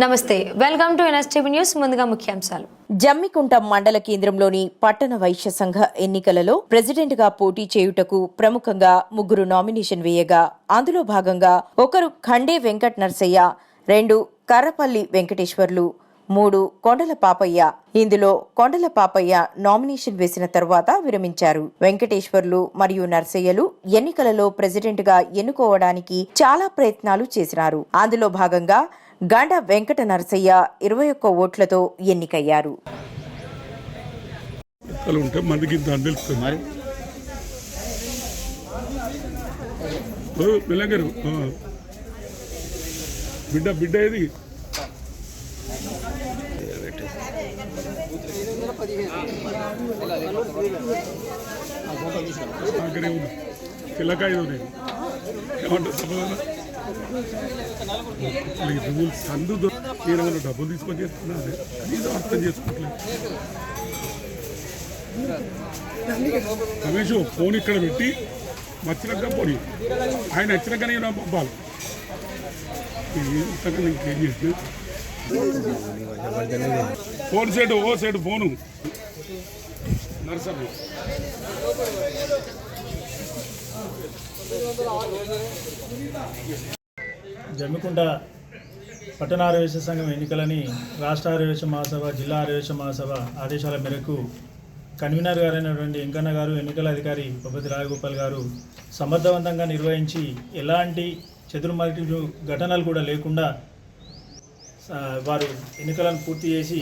నమస్తే welcome to NSTV news. ముందుగా ముఖ్యాంశాలు. జమ్మికుంట మండల కేంద్రంలోని పట్టణ వైశ్య సంఘ ఎన్నికలలో ప్రెసిడెంట్గా పోటీ చేయుటకు ప్రముఖంగా ముగ్గురు నామినేషన్ వేయగా అందులో భాగంగా ఒకరు ఖండే వెంకట్ నర్సయ్య రెండు కర్రపల్లి వెంకటేశ్వర్లు మూడు కొండల పాపయ్య. ఇందులో కొండల పాపయ్య నామినేషన్ వేసిన తరువాత విరమించారు. వెంకటేశ్వర్లు మరియు నర్సయ్యలు ఎన్నికలలో ప్రెసిడెంట్గా ఎన్నుకోవడానికి చాలా ప్రయత్నాలు చేసినారు. అందులో భాగంగా గండ వెంకట నరసయ్య ఇరవై ఒక్క ఓట్లతో ఎన్నికయ్యారు. బిడ్డ బిడ్డ ఏది? ఆఖరి ఉంది. పిల్లకాయ ఉంది ఏమంటారు సమాధానం ఈ రూల్స్ అందు నేను డబ్బులు తీసుకొని చేస్తున్నాను కనీసం అర్థం చేసుకోవట్లేదు. రమేష్ ఫోన్ ఇక్కడ పెట్టి వచ్చినాక పోనీ. ఆయన వచ్చినాక నేను పంపాలి. ఇంతకన్నా ఇంకేం చేసిన? ఫోన్ సైడ్ ఓ సైడ్ ఫోను. నర్సరీ. జమ్మికుంట పట్టణ ఆరవేశ సంఘం ఎన్నికలని రాష్ట్ర ఆరవేశ మహాసభ జిల్లా ఆరవేశ మహాసభ ఆదేశాల మేరకు కన్వీనర్ గారైనటువంటి వెంకన్న గారు ఎన్నికల అధికారి భూపతి రాజగోపాల్ గారు సమర్థవంతంగా నిర్వహించి ఎలాంటి చతుర్మతి ఘటనలు కూడా లేకుండా వారు ఎన్నికలను పూర్తి చేసి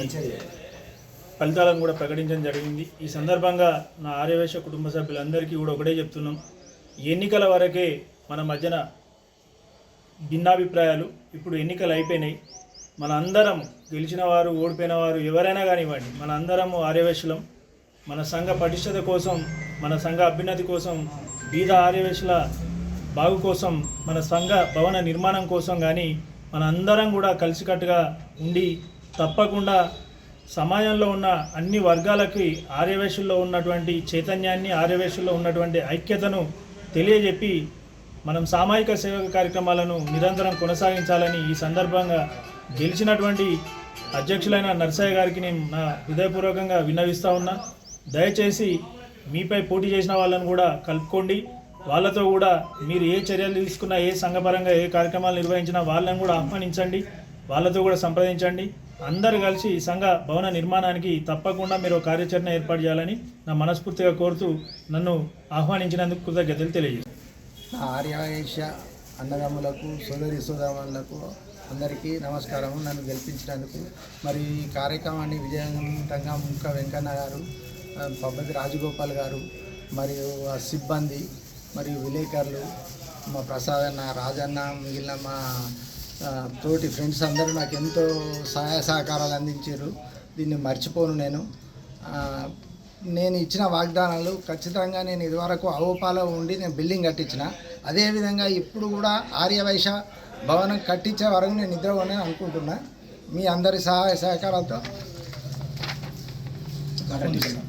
ఫలితాలను కూడా ప్రకటించడం జరిగింది. ఈ సందర్భంగా నా ఆర్యవేశ కుటుంబ సభ్యులందరికీ కూడా ఒకటే చెప్తున్నాం. ఎన్నికల వరకే మన మధ్యన భిన్నాభిప్రాయాలు ఇప్పుడు ఎన్నికలు అయిపోయినాయి. మన అందరం గెలిచిన వారు ఓడిపోయిన వారు ఎవరైనా కానివ్వండి మన అందరము ఆర్యవేశులం. మన సంఘ పటిష్టత కోసం మన సంఘ అభ్యున్నతి కోసం బీద ఆర్యవేశల బాగు కోసం మన సంఘ భవన నిర్మాణం కోసం కానీ మన అందరం కూడా కలిసికట్టుగా ఉండి తప్పకుండా సమాజంలో ఉన్న అన్ని వర్గాలకి ఆర్యవేశుల్లో ఉన్నటువంటి చైతన్యాన్ని ఆర్యవేశుల్లో ఉన్నటువంటి ఐక్యతను తెలియజెప్పి మనం సామాజిక సేవ కార్యక్రమాలను నిరంతరం కొనసాగించాలని ఈ సందర్భంగా గెలిచినటువంటి అధ్యక్షులైన నర్సయ్య గారికి నేను నా హృదయపూర్వకంగా విన్నవిస్తూ ఉన్నా. దయచేసి మీపై పోటీ చేసిన వాళ్ళని కూడా కలుపుకోండి. వాళ్ళతో కూడా మీరు ఏ చర్యలు తీసుకున్నా ఏ సంఘపరంగా ఏ కార్యక్రమాలు నిర్వహించినా వాళ్ళని కూడా ఆహ్వానించండి. వాళ్ళతో కూడా సంప్రదించండి. అందరు కలిసి సంఘ భవన నిర్మాణానికి తప్పకుండా మీరు కార్యాచరణ ఏర్పాటు చేయాలని నా మనస్ఫూర్తిగా కోరుతూ నన్ను ఆహ్వానించినందుకు కృతజ్ఞతలు తెలియజేస్తాను నా ఆర్యవైశ్య అన్నదమ్ములకు సోదరి సోదరులకు అందరికీ నమస్కారం నన్ను గెలిపించినందుకు. మరి ఈ కార్యక్రమాన్ని విజయవంతంగా ముక్క వెంకన్న గారు పబ్బతి రాజగోపాల్ గారు మరియు సిబ్బంది మరియు విలేకరులు మా ప్రసాద్ అన్న రాజన్న మిగిలిన మా తోటి ఫ్రెండ్స్ అందరూ నాకు ఎంతో సహాయ సహకారాలు అందించారు. దీన్ని మర్చిపోను నేను. నేను ఇచ్చిన వాగ్దానాలు ఖచ్చితంగా నేను ఇదివరకు అవపాలో ఉండి నేను బిల్డింగ్ కట్టించిన. అదేవిధంగా ఇప్పుడు కూడా ఆర్యవైశ్య భవనం కట్టించే వరకు నేను నిద్ర అనుకుంటున్నా. మీ అందరి సహాయ సహకారాలతో.